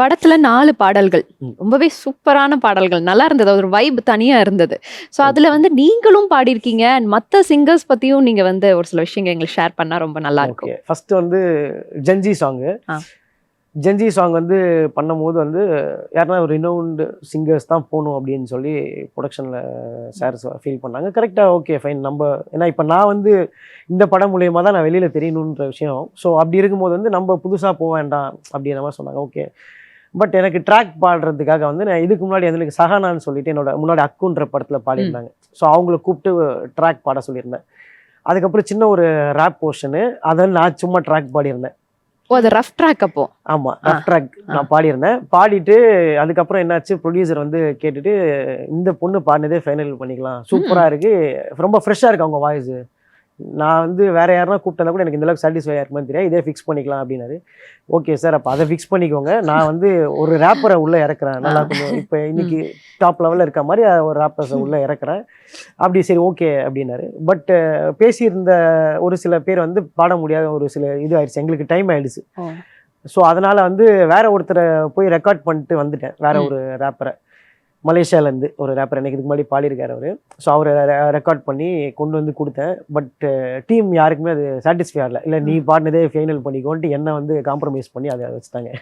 படத்துல நாலு பாடல்கள். ரொம்பவே சூப்பரான பாடல்கள். நல்லா இருந்தது. ஒரு வைப் தனியா இருந்தது. ஸோ அதுல வந்து நீங்களும் பாடியிருக்கீங்க. And மத்த சிங்கர்ஸ் பத்தியும் நீங்க வந்து ஒரு சில விஷயங்கள் எங்களுக்கு ஷேர் பண்ணா ரொம்ப நல்லா இருக்கும். ஃபர்ஸ்ட் வந்து ஜென்ஜி சாங்கு. ஜென்ஜி சாங் வந்து பண்ணும்போது வந்து யாருன்னா ஒரு ரினவுண்டு சிங்கர்ஸ் தான் போகணும் அப்படின்னு சொல்லி ப்ரொடக்ஷனில் சார் ஃபீல் பண்ணாங்க. கரெக்டாக ஓகே ஃபைன் நம்ம ஏன்னா இப்போ நான் வந்து இந்த படம் மூலியமாக தான் நான் வெளியில் தெரியணுன்ற விஷயம். ஸோ அப்படி இருக்கும்போது வந்து நம்ம புதுசாக போக வேண்டாம் அப்படின்ற மாதிரி சொன்னாங்க. ஓகே பட் எனக்கு ட்ராக் பாடுறதுக்காக வந்து நான் இதுக்கு முன்னாடி எனக்கு சஹானான்னு சொல்லிட்டு என்னோட முன்னாடி அக்குன்ற படத்தில் பாடியிருந்தாங்க. ஸோ அவங்கள கூப்பிட்டு ட்ராக் பாட சொல்லியிருந்தேன். அதுக்கப்புறம் சின்ன ஒரு ரேப் போர்ஷனு அதை நான் சும்மா ட்ராக் பாடியிருந்தேன். ஓ அது ரஃப் ட்ராக் அப்போ? ஆமாம் ரஃப் ட்ராக் நான் பாடியிருந்தேன். பாடிட்டு அதுக்கப்புறம் என்னாச்சு ப்ரொடியூசர் வந்து கேட்டுட்டு இந்த பொண்ணு பாடினதே ஃபைனல் பண்ணிக்கலாம். சூப்பராக இருக்கு. ரொம்ப ஃப்ரெஷ்ஷாக இருக்கு அவங்க வாய்ஸ் நான் வந்து வேற யாருன்னா கூப்பிட்டா கூட எனக்கு இந்த அளவுக்கு சாட்டிஸ்ஃபை இருக்குமான்னு தெரியாது. இதே ஃபிக்ஸ் பண்ணிக்கலாம் அப்படின்னாரு. ஓகே சார் அப்போ அதை ஃபிக்ஸ் பண்ணிக்கோங்க. நான் வந்து ஒரு ரேப்பரை உள்ளே இறக்குறேன். நல்லா கொஞ்சம் இப்போ இன்னைக்கு டாப் லெவலில் இருக்க மாதிரி ஒரு ரேப்பர்ஸை உள்ளே இறக்குறேன். அப்படி சரி ஓகே அப்படின்னாரு. பட் பேசியிருந்த ஒரு சில பேர் வந்து பாட முடியாத ஒரு சில இது ஆயிடுச்சு. எங்களுக்கு டைம் ஆயிடுச்சு. ஸோ அதனால வந்து வேற ஒருத்தரை போய் ரெக்கார்ட் பண்ணிட்டு வந்துட்டேன். வேற. ஒரு ரேப்பரை மலேசியாலேருந்து ஒரு ரேப்பர் எனக்கு இதுக்கு முன்னாடி பாடியிருக்காரு அவர். ஸோ அவரை ரெக்கார்ட் பண்ணி கொண்டு வந்து கொடுத்தேன். பட் டீம் யாருக்குமே அது சாட்டிஸ்ஃபை ஆகல. இல்லை நீ பாடினதே ஃபைனல் பண்ணிக்கோன்ட்டு என்னை வந்து காம்ப்ரமைஸ் பண்ணி அதை வச்சுட்டாங்க.